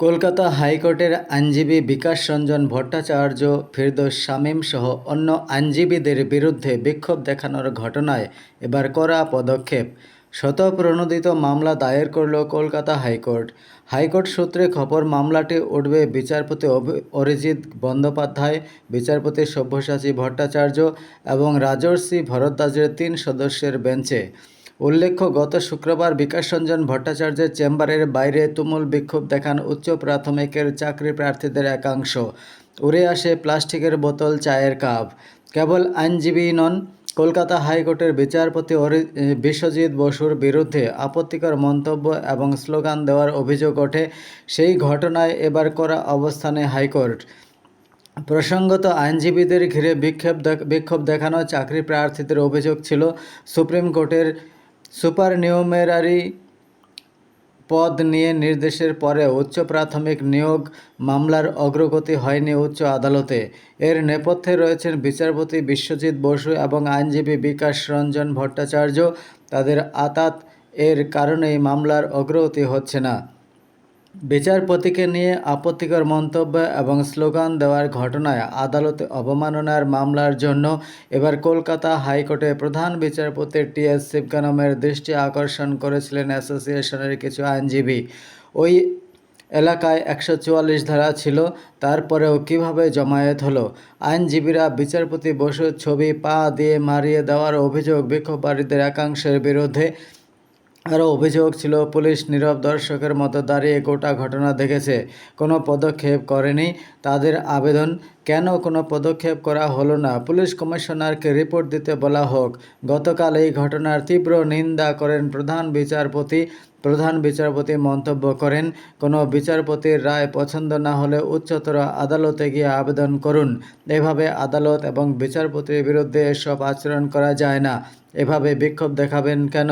কলকাতা হাইকোর্টের আইনজীবী বিকাশ রঞ্জন ভট্টাচার্য, ফিরদোস শামীম সহ অন্য আইনজীবীদের বিরুদ্ধে বিক্ষোভ দেখানোর ঘটনায় এবার করা পদক্ষেপ। শতপ্রণোদিত মামলা দায়ের করল কলকাতা হাইকোর্ট। হাইকোর্ট সূত্রে খবর, মামলাটি উঠবে বিচারপতি অরিজিৎ বন্দ্যোপাধ্যায়, বিচারপতি সব্যসাচী ভট্টাচার্য এবং রাজর্ষি ভরদ্বাজের তিন সদস্যের বেঞ্চে। উল্লেখ্য, গত শুক্রবার বিকাশরঞ্জন ভট্টাচার্যের চেম্বারের বাইরে তুমুল বিক্ষোভ দেখান উচ্চ প্রাথমিকের চাকরি প্রার্থীদের একাংশ। উড়ে আসে প্লাস্টিকের বোতল, চায়ের কাপ। কেবল আইনজীবী নন, কলকাতা হাইকোর্টের বিচারপতি অরি- বিশ্বজিৎ বসুর বিরুদ্ধে আপত্তিকর মন্তব্য এবং স্লোগান দেওয়ার অভিযোগ ওঠে। সেই ঘটনায় এবার করা অবস্থানে হাইকোর্ট। প্রসঙ্গত, আইনজীবীদের ঘিরে বিক্ষোভ বিক্ষোভ দেখানো চাকরি প্রার্থীদের অভিযোগ ছিল, সুপ্রিম কোর্টের সুপার নিউমেরারি পদ নিয়ে নির্দেশের পরে উচ্চ প্রাথমিক নিয়োগ মামলার অগ্রগতি হয়নি উচ্চ আদালতে। এর নেপথ্যে রয়েছেন বিচারপতি বিশ্বজিৎ বসু এবং আইনজীবী বিকাশ রঞ্জন ভট্টাচার্য। তাদের আতাত এর কারণেই মামলার অগ্রগতি হচ্ছে না। বিচারপতিকে নিয়ে আপত্তিকর মন্তব্য এবং স্লোগান দেওয়ার ঘটনায় আদালতে অবমাননার মামলার জন্য এবার কলকাতা হাইকোর্টে প্রধান বিচারপতি টি এস শিবকানমের দৃষ্টি আকর্ষণ করেছিলেন অ্যাসোসিয়েশনের কিছু আইনজীবী। ওই এলাকায় একশো চুয়াল্লিশ ধারা ছিল, তারপরেও কীভাবে জমায়েত হলো? আইনজীবীরা বিচারপতি বসুর ছবি পা দিয়ে মারিয়ে দেওয়ার অভিযোগ বিক্ষোভকারীদের একাংশের বিরুদ্ধে আরও অভিযোগ ছিল, পুলিশ নীরব দর্শকের মতো দাঁড়িয়ে গোটা ঘটনা দেখেছে। কোনো পদক্ষেপ করেনি তাদের আবেদন। কেন কোনো পদক্ষেপ করা হলো না? পুলিশ কমিশনারকে রিপোর্ট দিতে বলা হোক, গতকাল এই ঘটনার তীব্র নিন্দা করেন প্রধান বিচারপতি। প্রধান বিচারপতি মন্তব্য করেন, কোনো বিচারপতির রায় পছন্দ না হলে উচ্চতর আদালতে গিয়ে আবেদন করুন। এভাবে আদালত এবং বিচারপতির বিরুদ্ধে এসব আচরণ করা যায় না। এভাবে বিক্ষোভ দেখাবেন কেন?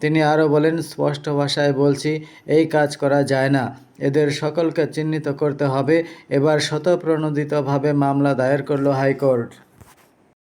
তিনি আরও বলেন, স্পষ্ট ভাষায় বলছি, এই কাজ করা যায় না। এদের সকলকে চিহ্নিত করতে হবে। এবার স্বতঃপ্রণোদিতভাবে মামলা দায়ের করল হাইকোর্ট।